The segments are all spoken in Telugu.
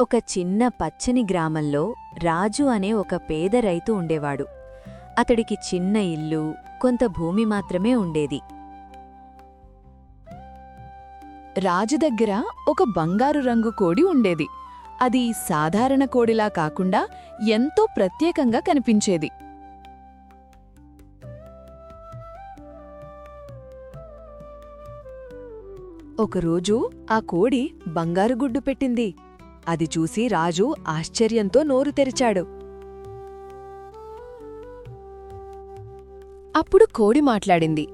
ఒక చిన్న పచ్చని గ్రామంలో రాజు అనే ఒక పేద రైతు ఉండేవాడు. అతడికి చిన్న ఇల్లు కొంత భూమి మాత్రమే ఉండేది. రాజు దగ్గర ఒక బంగారు రంగు కోడి ఉండేది. అది సాధారణ కోడిలా కాకుండా ఎంతో ప్రత్యేకంగా కనిపించేది. ఒకరోజు ఆ కోడి బంగారు గుడ్డు పెట్టింది. అది చూసి రాజు ఆశ్చర్యంతో నోరు తెరిచాడు. అప్పుడు కోడి మాట్లాడింది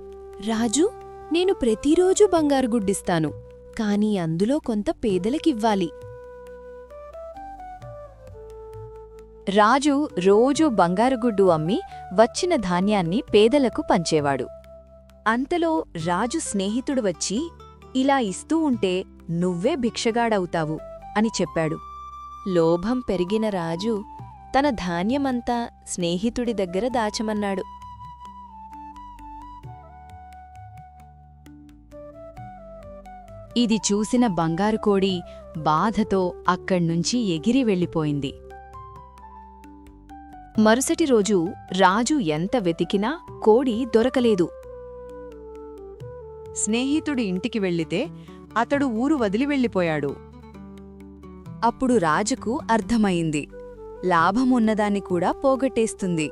రాజు నేను ప్రతిరోజు బంగారు గుడ్డిస్తాను కాని అందులో కొంత పేదలకివ్వాలి. రాజు రోజూ బంగారుగుడ్డు అమ్మి వచ్చిన ధాన్యాన్ని పేదలకు పంచేవాడు. అంతలో రాజు స్నేహితుడు వచ్చి ఇలా ఇస్తూ ఉంటే నువ్వే భిక్షగాడవుతావు. అని చెప్పాడు. లోభం పెరిగిన రాజు తన ధాన్యమంతా స్నేహితుడి దగ్గర దాచమన్నాడు. ఇది చూసిన బంగారు కోడి బాధతో అక్కడ్నుంచి ఎగిరి వెళ్ళిపోయింది. మరుసటి రోజు రాజు ఎంత వెతికినా కోడి దొరకలేదు. స్నేహితుడి ఇంటికి వెళ్ళితే అతడు ఊరు వదిలి వెళ్ళిపోయాడు. అప్పుడు రాజుకు అర్థమైంది. లాభమున్నదాన్ని కూడా పోగొట్టేస్తుంది.